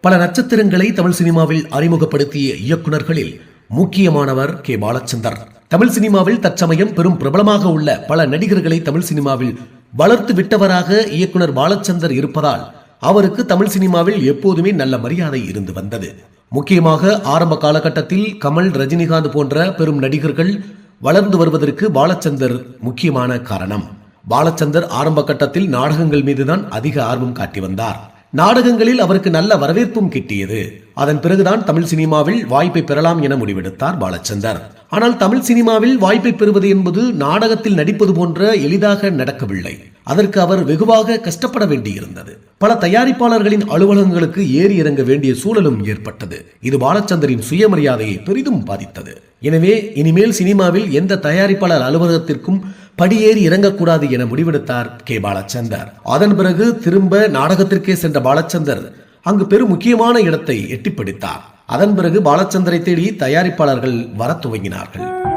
பல நட்சத்திரங்களை தமிழ் சினிமாவில் அறிமுகப்படுத்திய இயக்குனர்களில் முக்கியமானவர் கே. பாலச்சந்தர். தமிழ் சினிமாவில் தற்சமயம் பெரும் பிரபலமாக உள்ள பல நடிகர்களை தமிழ் சினிமாவில் வளர்த்து விட்டவராக இயக்குனர் பாலச்சந்தர் இருப்பதால் அவருக்கு தமிழ் சினிமாவில் எப்போதுமே நல்ல மரியாதை இருந்து வந்தது. முக்கியமாக ஆரம்ப காலகட்டத்தில் கமல் ரஜினிகாந்த் போன்ற பெரும் நடிகர்கள் வளர்ந்து வருவதற்கு பாலச்சந்தர் முக்கியமான காரணம். பாலச்சந்தர் ஆரம்ப கட்டத்தில் நாடகங்கள் மீதுதான் அதிக ஆர்வம் காட்டி வந்தார். நாடகங்களில் அவருக்கு நல்ல வரவேற்பும் கிட்டியது. அதன் பிறகுதான் தமிழ் சினிமாவில் வாய்ப்பை பெறலாம் என முடிவெடுத்தார் பாலச்சந்தர். ஆனால் தமிழ் சினிமாவில் வாய்ப்பை பெறுவது என்பது நாடகத்தில் நடிப்பது போன்ற எளிதாக நடக்கவில்லை. அதற்கு அவர் வெகுவாக கஷ்டப்பட வேண்டியிருந்தது. பல தயாரிப்பாளர்களின் அலுவலகங்களுக்கு ஏறி இறங்க வேண்டிய சூழலும் ஏற்பட்டது. இது பாலச்சந்தரின் சுயமரியாதையை பெரிதும் பாதித்தது. எனவே இனிமேல் சினிமாவில் எந்த தயாரிப்பாளர் அலுவலகத்திற்கும் படியேறி இறங்கக்கூடாது என முடிவெடுத்தார் கே. பாலச்சந்தர். அதன் பிறகு திரும்ப நாடகத்திற்கே சென்ற பாலச்சந்தர் அங்கு பெரும் முக்கியமான இடத்தை எட்டிப்பிடித்தார். அதன் பிறகு பாலச்சந்தரை தேடி தயாரிப்பாளர்கள் வரத் துவங்கினார்கள்.